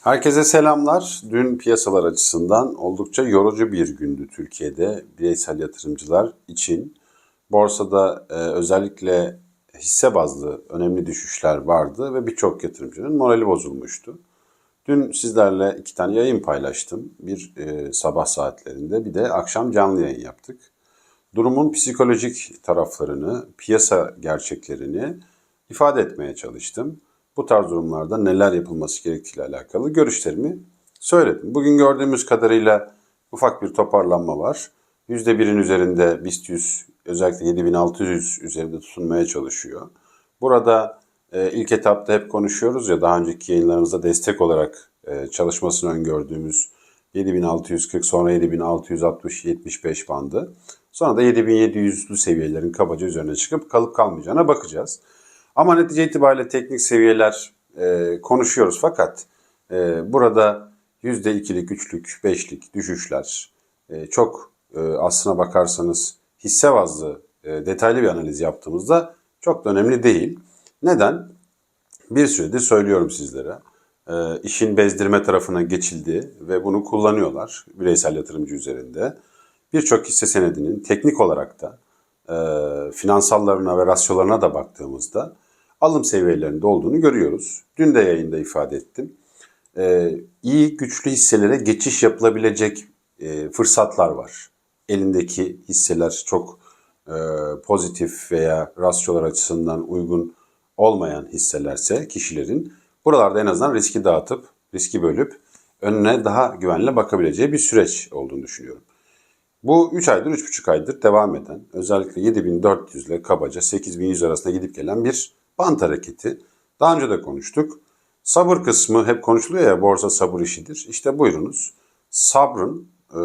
Herkese selamlar. Dün piyasalar açısından oldukça yorucu bir gündü Türkiye'de bireysel yatırımcılar için. Borsada e, özellikle hisse bazlı önemli düşüşler vardı ve birçok yatırımcının morali bozulmuştu. Dün sizlerle iki tane yayın paylaştım. Bir e, sabah saatlerinde bir de akşam canlı yayın yaptık. Durumun psikolojik taraflarını, piyasa gerçeklerini ifade etmeye çalıştım. Bu tarz durumlarda neler yapılması gerektiğiyle alakalı görüşlerimi söyledim. Bugün gördüğümüz kadarıyla ufak bir toparlanma var. %1'in üzerinde BIST 100 özellikle 7600 üzerinde tutunmaya çalışıyor. Burada e, ilk etapta hep konuşuyoruz ya daha önceki yayınlarımızda destek olarak e, çalışmasını öngördüğümüz 7640 sonra 7660-75 bandı. Sonra da 7700'lü seviyelerin kabaca üzerine çıkıp kalıp kalmayacağına bakacağız. Ama netice itibariyle teknik seviyeler e, konuşuyoruz fakat e, burada %2'lik, 3'lük, 5'lik düşüşler e, çok e, aslına bakarsanız hisse bazlı e, detaylı bir analiz yaptığımızda çok da önemli değil. Neden? Bir süredir söylüyorum sizlere. E, işin bezdirme tarafına geçildi ve bunu kullanıyorlar bireysel yatırımcı üzerinde. Birçok hisse senedinin teknik olarak da e, finansallarına ve rasyolarına da baktığımızda alım seviyelerinde olduğunu görüyoruz. Dün de yayında ifade ettim. E, iyi güçlü hisselere geçiş yapılabilecek e, fırsatlar var. Elindeki hisseler çok e, pozitif veya rasyolar açısından uygun olmayan hisselerse kişilerin buralarda en azından riski dağıtıp, riski bölüp önüne daha güvenle bakabileceği bir süreç olduğunu düşünüyorum. Bu 3 aydır, 3,5 aydır devam eden, özellikle 7400 ile kabaca 8100 arasında gidip gelen bir bant hareketi. Daha önce de konuştuk. Sabır kısmı hep konuşuluyor ya borsa sabır işidir. İşte buyurunuz. Sabrın e,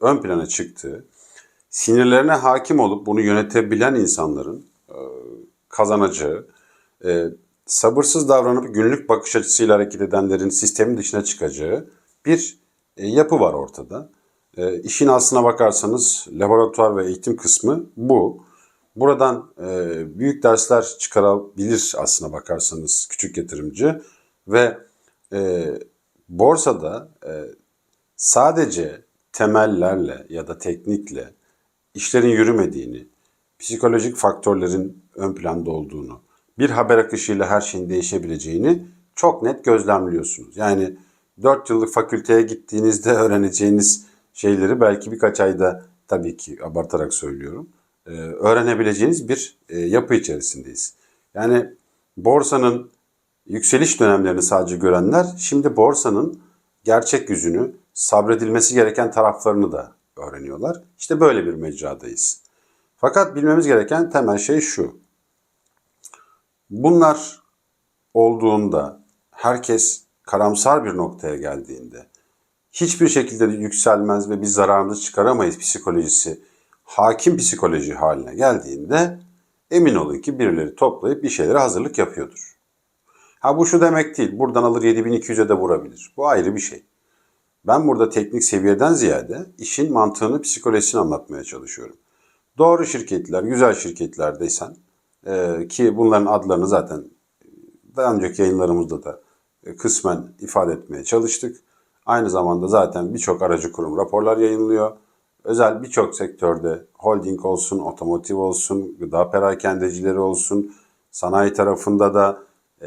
ön plana çıktığı, sinirlerine hakim olup bunu yönetebilen insanların e, kazanacağı, e, sabırsız davranıp günlük bakış açısıyla hareket edenlerin sistemin dışına çıkacağı bir e, yapı var ortada. E, işin aslına bakarsanız laboratuvar ve eğitim kısmı bu. Buradan e, büyük dersler çıkarabilir aslına bakarsanız küçük yatırımcı ve e, borsada e, sadece temellerle ya da teknikle işlerin yürümediğini, psikolojik faktörlerin ön planda olduğunu, bir haber akışıyla her şeyin değişebileceğini çok net gözlemliyorsunuz. Yani 4 yıllık fakülteye gittiğinizde öğreneceğiniz şeyleri belki birkaç ayda tabii ki abartarak söylüyorum e, öğrenebileceğiniz bir e, yapı içerisindeyiz. Yani borsanın yükseliş dönemlerini sadece görenler şimdi borsanın gerçek yüzünü, sabredilmesi gereken taraflarını da öğreniyorlar. İşte böyle bir mecradayız. Fakat bilmemiz gereken temel şey şu. Bunlar olduğunda herkes karamsar bir noktaya geldiğinde hiçbir şekilde yükselmez ve biz zararımızı çıkaramayız psikolojisi hakim psikoloji haline geldiğinde emin olun ki birileri toplayıp bir şeylere hazırlık yapıyordur. Ha bu şu demek değil. Buradan alır 7200'e de vurabilir. Bu ayrı bir şey. Ben burada teknik seviyeden ziyade işin mantığını, psikolojisini anlatmaya çalışıyorum. Doğru şirketler, güzel şirketlerdeysen e, ki bunların adlarını zaten daha önceki yayınlarımızda da e, kısmen ifade etmeye çalıştık. Aynı zamanda zaten birçok aracı kurum raporlar yayınlıyor. Özel birçok sektörde holding olsun, otomotiv olsun, gıda perakendecileri olsun, sanayi tarafında da e,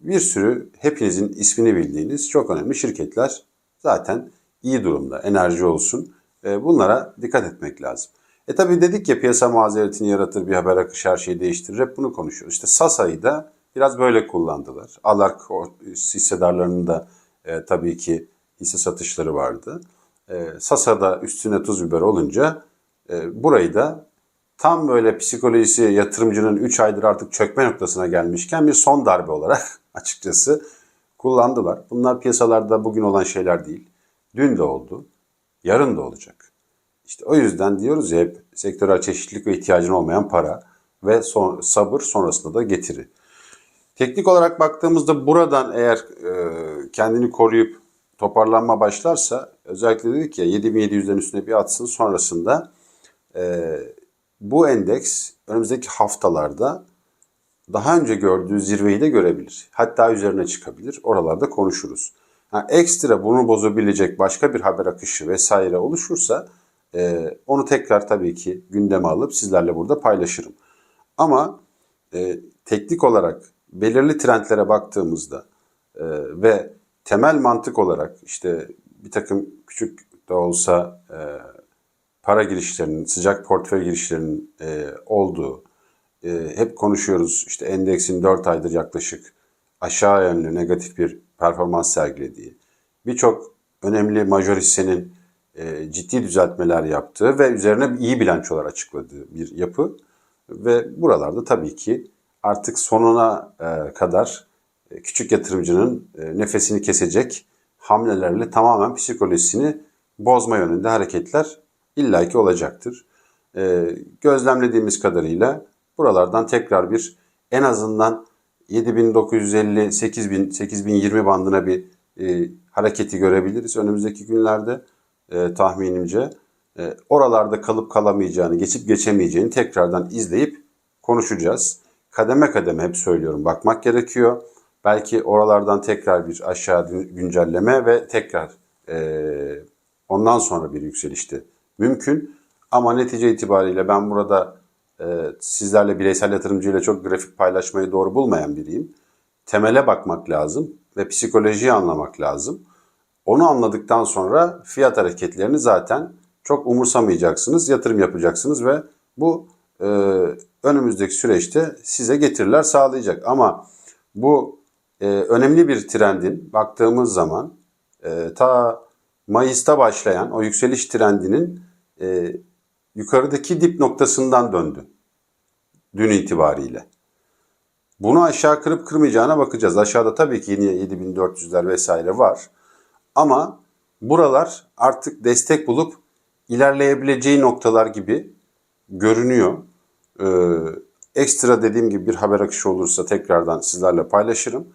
bir sürü hepinizin ismini bildiğiniz çok önemli şirketler zaten iyi durumda. Enerji olsun. E, bunlara dikkat etmek lazım. E tabi dedik ya piyasa mazeretini yaratır, bir haber akışı her şeyi değiştirir. Hep bunu konuşuyoruz. İşte Sasa'yı da biraz böyle kullandılar. Alark hissedarlarının da e, tabii ki hisse satışları vardı. E, Sasa'da üstüne tuz biber olunca e, burayı da tam böyle psikolojisi yatırımcının 3 aydır artık çökme noktasına gelmişken bir son darbe olarak açıkçası kullandılar. Bunlar piyasalarda bugün olan şeyler değil. Dün de oldu, yarın da olacak. İşte o yüzden diyoruz ya hep sektörel çeşitlilik ve ihtiyacın olmayan para ve son, sabır sonrasında da getiri. Teknik olarak baktığımızda buradan eğer e, kendini koruyup toparlanma başlarsa özellikle dedik ya 7700'lerin üstüne bir atsın sonrasında e, bu endeks önümüzdeki haftalarda daha önce gördüğü zirveyi de görebilir. Hatta üzerine çıkabilir. Oralarda konuşuruz. Ha, ekstra bunu bozabilecek başka bir haber akışı vesaire oluşursa e, onu tekrar tabii ki gündeme alıp sizlerle burada paylaşırım. Ama e, teknik olarak belirli trendlere baktığımızda e, ve temel mantık olarak işte bir takım küçük de olsa e, para girişlerinin, sıcak portföy girişlerinin e, olduğu, e, hep konuşuyoruz işte endeksin 4 aydır yaklaşık aşağı yönlü negatif bir performans sergilediği, birçok önemli major hissenin e, ciddi düzeltmeler yaptığı ve üzerine iyi bilançolar açıkladığı bir yapı. Ve buralarda tabii ki artık sonuna e, kadar küçük yatırımcının e, nefesini kesecek hamlelerle tamamen psikolojisini bozma yönünde hareketler illaki olacaktır. E, gözlemlediğimiz kadarıyla buralardan tekrar bir en azından 7950 8000 8020 bandına bir e, hareketi görebiliriz önümüzdeki günlerde e, tahminimce. E, oralarda kalıp kalamayacağını, geçip geçemeyeceğini tekrardan izleyip konuşacağız. Kademe kademe hep söylüyorum bakmak gerekiyor. Belki oralardan tekrar bir aşağı güncelleme ve tekrar e, ondan sonra bir yükselişti mümkün. Ama netice itibariyle ben burada e, sizlerle bireysel yatırımcıyla çok grafik paylaşmayı doğru bulmayan biriyim. Temele bakmak lazım ve psikolojiyi anlamak lazım. Onu anladıktan sonra fiyat hareketlerini zaten çok umursamayacaksınız, yatırım yapacaksınız ve bu e, önümüzdeki süreçte size getiriler sağlayacak. Ama bu e, önemli bir trendin baktığımız zaman e, ta Mayıs'ta başlayan o yükseliş trendinin e, yukarıdaki dip noktasından döndü. Dün itibariyle. Bunu aşağı kırıp kırmayacağına bakacağız. Aşağıda tabii ki yine 7400'ler vesaire var. Ama buralar artık destek bulup ilerleyebileceği noktalar gibi görünüyor. Ee, ekstra dediğim gibi bir haber akışı olursa tekrardan sizlerle paylaşırım.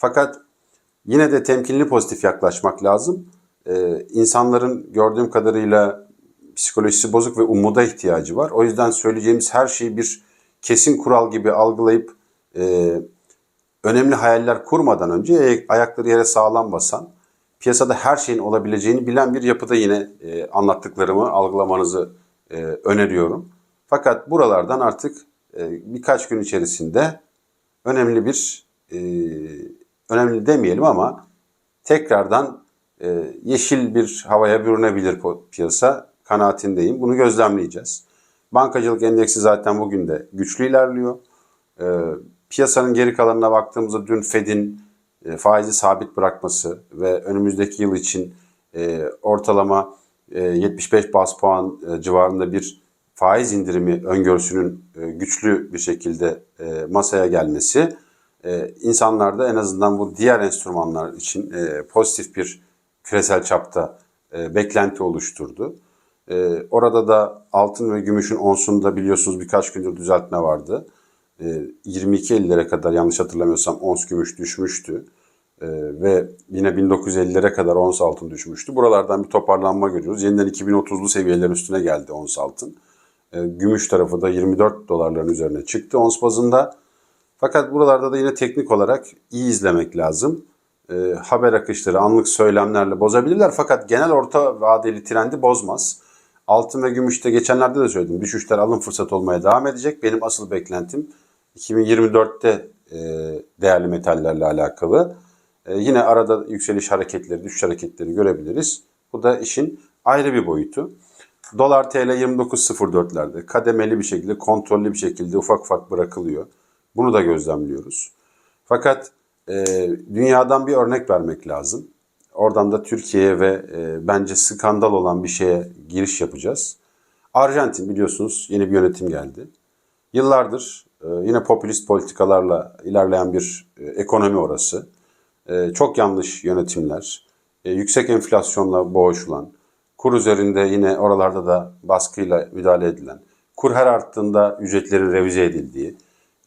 Fakat yine de temkinli pozitif yaklaşmak lazım. Ee, insanların gördüğüm kadarıyla psikolojisi bozuk ve umuda ihtiyacı var. O yüzden söyleyeceğimiz her şeyi bir kesin kural gibi algılayıp e, önemli hayaller kurmadan önce ayakları yere sağlam basan, piyasada her şeyin olabileceğini bilen bir yapıda yine e, anlattıklarımı algılamanızı e, öneriyorum. Fakat buralardan artık e, birkaç gün içerisinde önemli bir, e, önemli demeyelim ama tekrardan e, yeşil bir havaya bürünebilir piyasa kanaatindeyim. Bunu gözlemleyeceğiz. Bankacılık endeksi zaten bugün de güçlü ilerliyor. E, piyasanın geri kalanına baktığımızda dün Fed'in e, faizi sabit bırakması ve önümüzdeki yıl için e, ortalama e, 75 bas puan e, civarında bir faiz indirimi öngörüsünün e, güçlü bir şekilde e, masaya gelmesi e, insanlarda en azından bu diğer enstrümanlar için e, pozitif bir küresel çapta e, beklenti oluşturdu. E, orada da altın ve gümüşün onsunda biliyorsunuz birkaç gündür düzeltme vardı. E, 22.50'lere kadar yanlış hatırlamıyorsam ons gümüş düşmüştü. E, ve yine 1950'lere kadar ons altın düşmüştü. Buralardan bir toparlanma görüyoruz. Yeniden 2030'lu seviyelerin üstüne geldi ons altın. E, gümüş tarafı da 24 dolarların üzerine çıktı ons bazında. Fakat buralarda da yine teknik olarak iyi izlemek lazım e, haber akışları, anlık söylemlerle bozabilirler. Fakat genel orta vadeli trendi bozmaz. Altın ve gümüşte geçenlerde de söyledim. Düşüşler alım fırsatı olmaya devam edecek. Benim asıl beklentim 2024'te e, değerli metallerle alakalı. E, yine arada yükseliş hareketleri, düşüş hareketleri görebiliriz. Bu da işin ayrı bir boyutu. Dolar TL 29.04'lerde kademeli bir şekilde, kontrollü bir şekilde ufak ufak bırakılıyor. Bunu da gözlemliyoruz. Fakat e, dünyadan bir örnek vermek lazım. Oradan da Türkiye'ye ve e, bence skandal olan bir şeye giriş yapacağız. Arjantin biliyorsunuz yeni bir yönetim geldi. Yıllardır e, yine popülist politikalarla ilerleyen bir e, ekonomi orası. E, çok yanlış yönetimler, e, yüksek enflasyonla boğuşulan, kur üzerinde yine oralarda da baskıyla müdahale edilen, kur her arttığında ücretlerin revize edildiği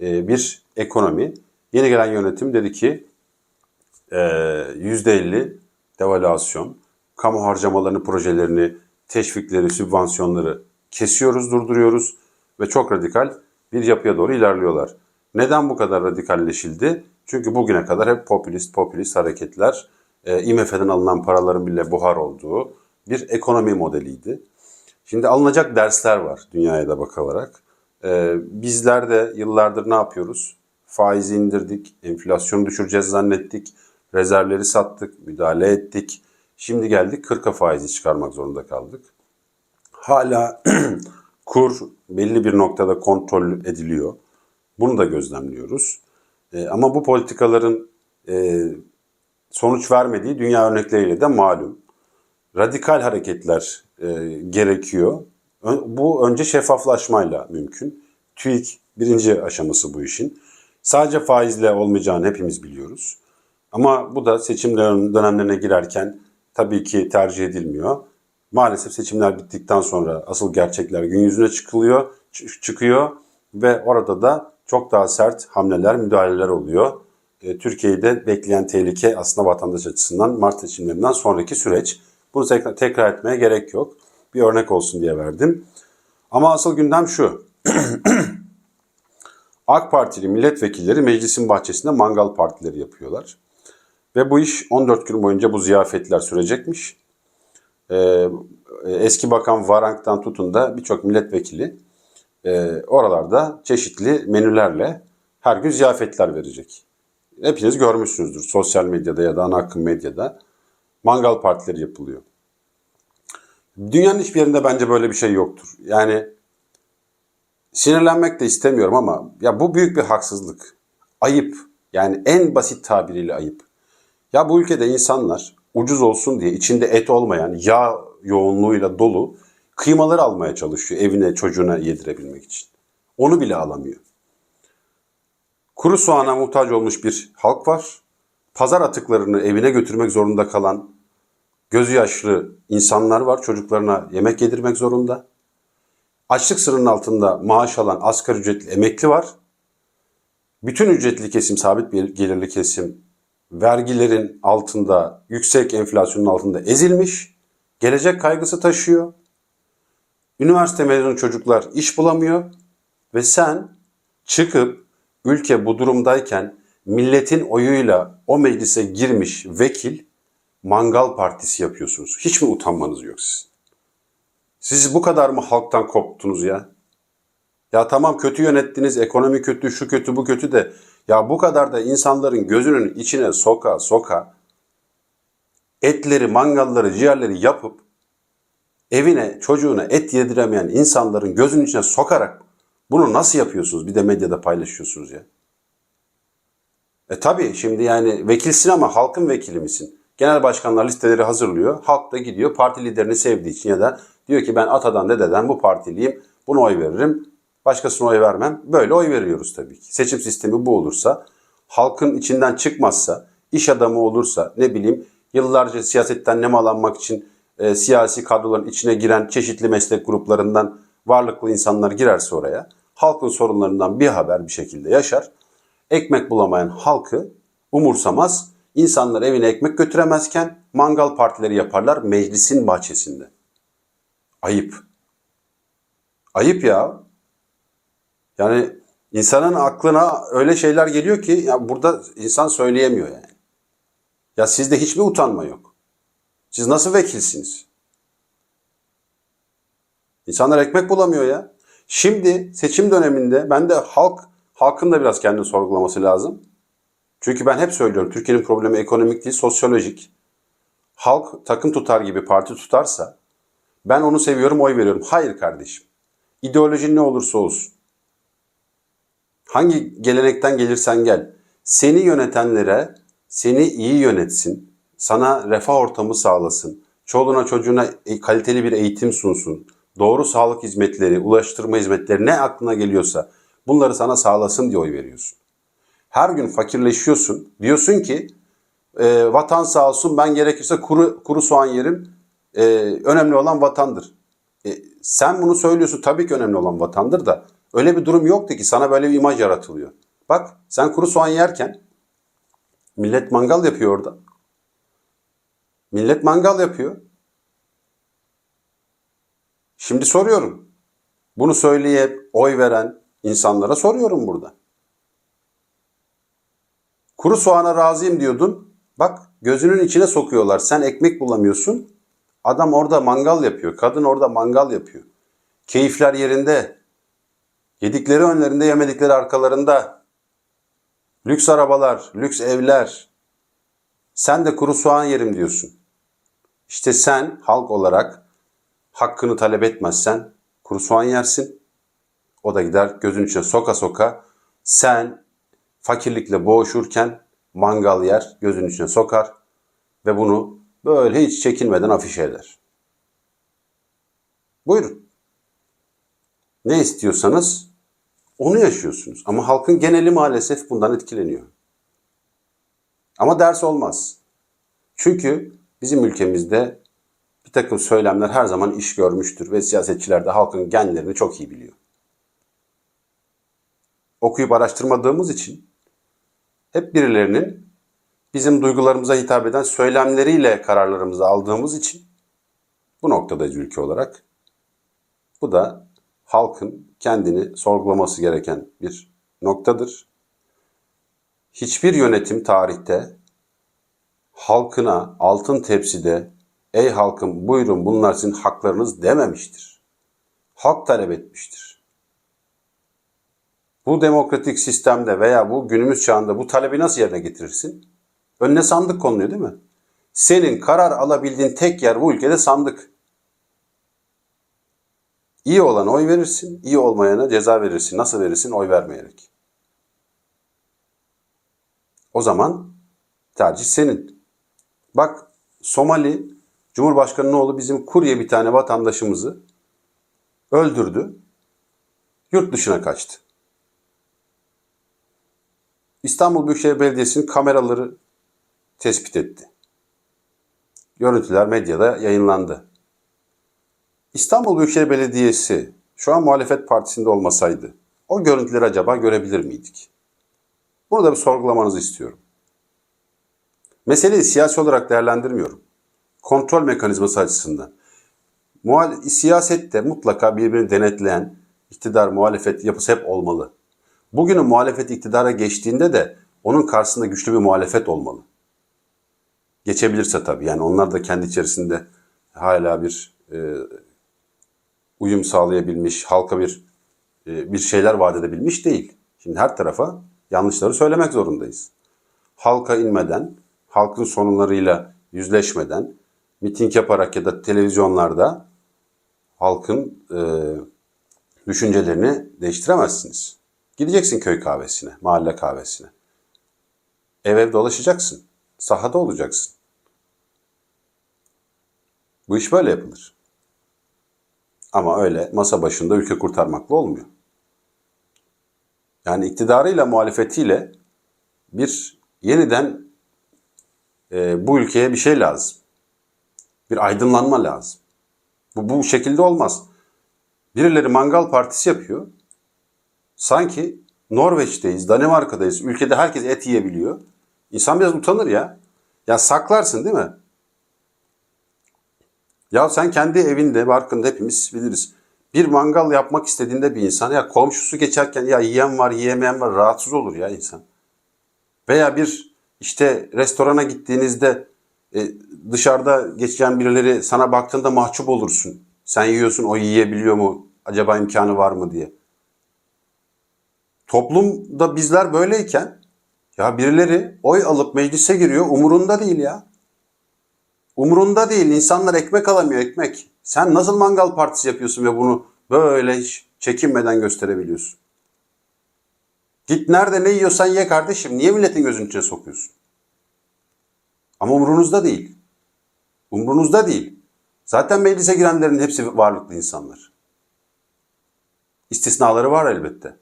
bir ekonomi. Yeni gelen yönetim dedi ki %50 devalüasyon, kamu harcamalarını, projelerini, teşvikleri, sübvansiyonları kesiyoruz, durduruyoruz ve çok radikal bir yapıya doğru ilerliyorlar. Neden bu kadar radikalleşildi? Çünkü bugüne kadar hep popülist popülist hareketler e, IMF'den alınan paraların bile buhar olduğu bir ekonomi modeliydi. Şimdi alınacak dersler var dünyaya da bakılarak. E, bizler de yıllardır ne yapıyoruz? Faizi indirdik, enflasyonu düşüreceğiz zannettik, rezervleri sattık, müdahale ettik. Şimdi geldik 40'a faizi çıkarmak zorunda kaldık. Hala kur belli bir noktada kontrol ediliyor. Bunu da gözlemliyoruz. E, ama bu politikaların e, sonuç vermediği dünya örnekleriyle de malum. Radikal hareketler e, gerekiyor. Bu önce şeffaflaşmayla mümkün. TÜİK birinci aşaması bu işin. Sadece faizle olmayacağını hepimiz biliyoruz. Ama bu da seçim dönem- dönemlerine girerken tabii ki tercih edilmiyor. Maalesef seçimler bittikten sonra asıl gerçekler gün yüzüne çıkılıyor, çı- çıkıyor ve orada da çok daha sert hamleler, müdahaleler oluyor. E, Türkiye'de bekleyen tehlike aslında vatandaş açısından Mart seçimlerinden sonraki süreç. Bunu tekrar etmeye gerek yok. Bir örnek olsun diye verdim. Ama asıl gündem şu. AK Partili milletvekilleri meclisin bahçesinde mangal partileri yapıyorlar. Ve bu iş 14 gün boyunca bu ziyafetler sürecekmiş. Ee, eski bakan Varank'tan tutun da birçok milletvekili e, oralarda çeşitli menülerle her gün ziyafetler verecek. Hepiniz görmüşsünüzdür sosyal medyada ya da ana akım medyada mangal partileri yapılıyor. Dünyanın hiçbir yerinde bence böyle bir şey yoktur. Yani sinirlenmek de istemiyorum ama ya bu büyük bir haksızlık. Ayıp. Yani en basit tabiriyle ayıp. Ya bu ülkede insanlar ucuz olsun diye içinde et olmayan yağ yoğunluğuyla dolu kıymaları almaya çalışıyor evine çocuğuna yedirebilmek için. Onu bile alamıyor. Kuru soğana muhtaç olmuş bir halk var. Pazar atıklarını evine götürmek zorunda kalan gözü yaşlı insanlar var. Çocuklarına yemek yedirmek zorunda. Açlık sınırının altında maaş alan asgari ücretli emekli var. Bütün ücretli kesim, sabit bir gelirli kesim vergilerin altında, yüksek enflasyonun altında ezilmiş. Gelecek kaygısı taşıyor. Üniversite mezunu çocuklar iş bulamıyor ve sen çıkıp ülke bu durumdayken milletin oyuyla o meclise girmiş vekil mangal partisi yapıyorsunuz. Hiç mi utanmanız yok sizin? Siz bu kadar mı halktan koptunuz ya? Ya tamam kötü yönettiniz, ekonomi kötü, şu kötü, bu kötü de ya bu kadar da insanların gözünün içine soka soka etleri, mangalları, ciğerleri yapıp evine, çocuğuna et yediremeyen insanların gözünün içine sokarak bunu nasıl yapıyorsunuz? Bir de medyada paylaşıyorsunuz ya. E tabii şimdi yani vekilsin ama halkın vekili misin? Genel başkanlar listeleri hazırlıyor. Halk da gidiyor parti liderini sevdiği için ya da diyor ki ben atadan dededen bu partiliyim. Buna oy veririm. Başkasına oy vermem. Böyle oy veriyoruz tabii ki. Seçim sistemi bu olursa, halkın içinden çıkmazsa, iş adamı olursa, ne bileyim yıllarca siyasetten nemalanmak için e, siyasi kadroların içine giren çeşitli meslek gruplarından varlıklı insanlar girerse oraya, halkın sorunlarından bir haber bir şekilde yaşar. Ekmek bulamayan halkı umursamaz, insanlar evine ekmek götüremezken mangal partileri yaparlar meclisin bahçesinde. Ayıp. Ayıp ya. Yani insanın aklına öyle şeyler geliyor ki ya burada insan söyleyemiyor yani. Ya sizde hiç mi utanma yok? Siz nasıl vekilsiniz? İnsanlar ekmek bulamıyor ya. Şimdi seçim döneminde ben de halk halkın da biraz kendini sorgulaması lazım. Çünkü ben hep söylüyorum Türkiye'nin problemi ekonomik değil sosyolojik. Halk takım tutar gibi parti tutarsa ben onu seviyorum oy veriyorum. Hayır kardeşim. İdeolojin ne olursa olsun. Hangi gelenekten gelirsen gel. Seni yönetenlere seni iyi yönetsin. Sana refah ortamı sağlasın. Çoluğuna çocuğuna e- kaliteli bir eğitim sunsun. Doğru sağlık hizmetleri, ulaştırma hizmetleri ne aklına geliyorsa bunları sana sağlasın diye oy veriyorsun. Her gün fakirleşiyorsun. Diyorsun ki e, vatan sağ olsun ben gerekirse kuru, kuru soğan yerim. E, önemli olan vatandır. E, sen bunu söylüyorsun tabii ki önemli olan vatandır da öyle bir durum yoktu ki sana böyle bir imaj yaratılıyor. Bak sen kuru soğan yerken millet mangal yapıyor orada. Millet mangal yapıyor. Şimdi soruyorum. Bunu söyleyip oy veren insanlara soruyorum burada. Kuru soğana razıyım diyordun. Bak gözünün içine sokuyorlar. Sen ekmek bulamıyorsun. Adam orada mangal yapıyor. Kadın orada mangal yapıyor. Keyifler yerinde. Yedikleri önlerinde, yemedikleri arkalarında. Lüks arabalar, lüks evler. Sen de kuru soğan yerim diyorsun. İşte sen halk olarak hakkını talep etmezsen kuru soğan yersin. O da gider gözün içine soka soka sen fakirlikle boğuşurken mangal yer, gözün içine sokar ve bunu böyle hiç çekinmeden afişe eder. Buyurun. Ne istiyorsanız onu yaşıyorsunuz. Ama halkın geneli maalesef bundan etkileniyor. Ama ders olmaz. Çünkü bizim ülkemizde bir takım söylemler her zaman iş görmüştür ve siyasetçiler de halkın genlerini çok iyi biliyor. Okuyup araştırmadığımız için hep birilerinin bizim duygularımıza hitap eden söylemleriyle kararlarımızı aldığımız için bu noktadayız ülke olarak. Bu da halkın kendini sorgulaması gereken bir noktadır. Hiçbir yönetim tarihte halkına altın tepside ey halkım buyurun bunlar sizin haklarınız dememiştir. Halk talep etmiştir. Bu demokratik sistemde veya bu günümüz çağında bu talebi nasıl yerine getirirsin? Önüne sandık konuluyor değil mi? Senin karar alabildiğin tek yer bu ülkede sandık. İyi olana oy verirsin, iyi olmayana ceza verirsin. Nasıl verirsin? Oy vermeyerek. O zaman tercih senin. Bak Somali Cumhurbaşkanı'nın oğlu bizim kurye bir tane vatandaşımızı öldürdü. Yurt dışına kaçtı. İstanbul Büyükşehir Belediyesi'nin kameraları tespit etti. Görüntüler medyada yayınlandı. İstanbul Büyükşehir Belediyesi şu an muhalefet partisinde olmasaydı o görüntüleri acaba görebilir miydik? Bunu da bir sorgulamanızı istiyorum. Meseleyi siyasi olarak değerlendirmiyorum. Kontrol mekanizması açısından. Muhal siyasette mutlaka birbirini denetleyen iktidar muhalefet yapısı hep olmalı. Bugünün muhalefet iktidara geçtiğinde de onun karşısında güçlü bir muhalefet olmalı. Geçebilirse tabii yani onlar da kendi içerisinde hala bir e, uyum sağlayabilmiş, halka bir e, bir şeyler vaat edebilmiş değil. Şimdi her tarafa yanlışları söylemek zorundayız. Halka inmeden, halkın sorunlarıyla yüzleşmeden, miting yaparak ya da televizyonlarda halkın e, düşüncelerini değiştiremezsiniz. Gideceksin köy kahvesine, mahalle kahvesine. Ev ev dolaşacaksın. Sahada olacaksın. Bu iş böyle yapılır. Ama öyle masa başında ülke kurtarmakla olmuyor. Yani iktidarıyla muhalefetiyle bir yeniden e, bu ülkeye bir şey lazım. Bir aydınlanma lazım. Bu, bu şekilde olmaz. Birileri mangal partisi yapıyor. Sanki Norveç'teyiz, Danimarka'dayız. Ülkede herkes et yiyebiliyor. İnsan biraz utanır ya. Ya saklarsın değil mi? Ya sen kendi evinde, barkında hepimiz biliriz. Bir mangal yapmak istediğinde bir insan ya komşusu geçerken ya yiyen var, yiyemeyen var rahatsız olur ya insan. Veya bir işte restorana gittiğinizde e, dışarıda geçen birileri sana baktığında mahcup olursun. Sen yiyorsun o yiyebiliyor mu? Acaba imkanı var mı diye. Toplumda bizler böyleyken ya birileri oy alıp meclise giriyor umurunda değil ya. Umurunda değil. İnsanlar ekmek alamıyor ekmek. Sen nasıl mangal partisi yapıyorsun ve bunu böyle hiç çekinmeden gösterebiliyorsun? Git nerede ne yiyorsan ye kardeşim. Niye milletin gözünün içine sokuyorsun? Ama umurunuzda değil. Umurunuzda değil. Zaten meclise girenlerin hepsi varlıklı insanlar. İstisnaları var elbette.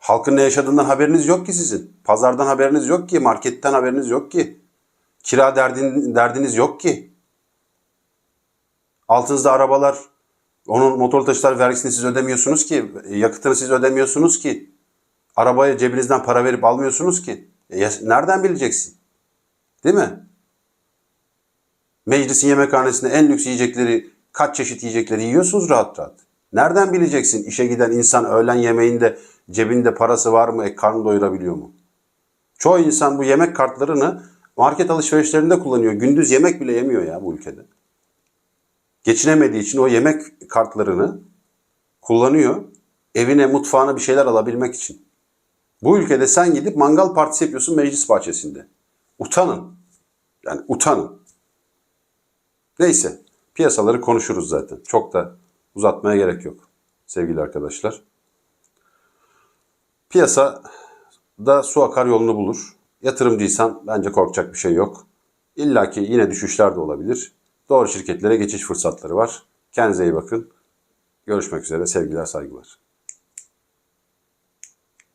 Halkın ne yaşadığından haberiniz yok ki sizin. Pazardan haberiniz yok ki, marketten haberiniz yok ki. Kira derdin, derdiniz yok ki. Altınızda arabalar, onun motor taşıtlar vergisini siz ödemiyorsunuz ki, yakıtını siz ödemiyorsunuz ki. Arabaya cebinizden para verip almıyorsunuz ki. E, nereden bileceksin? Değil mi? Meclisin yemekhanesinde en lüks yiyecekleri, kaç çeşit yiyecekleri yiyorsunuz rahat rahat. Nereden bileceksin işe giden insan öğlen yemeğinde cebinde parası var mı, e, karnı doyurabiliyor mu? Çoğu insan bu yemek kartlarını market alışverişlerinde kullanıyor. Gündüz yemek bile yemiyor ya bu ülkede. Geçinemediği için o yemek kartlarını kullanıyor. Evine, mutfağına bir şeyler alabilmek için. Bu ülkede sen gidip mangal partisi yapıyorsun meclis bahçesinde. Utanın. Yani utanın. Neyse. Piyasaları konuşuruz zaten. Çok da uzatmaya gerek yok. Sevgili arkadaşlar. Piyasa da su akar yolunu bulur. Yatırımcıysan bence korkacak bir şey yok. İlla ki yine düşüşler de olabilir. Doğru şirketlere geçiş fırsatları var. Kendinize iyi bakın. Görüşmek üzere. Sevgiler, saygılar.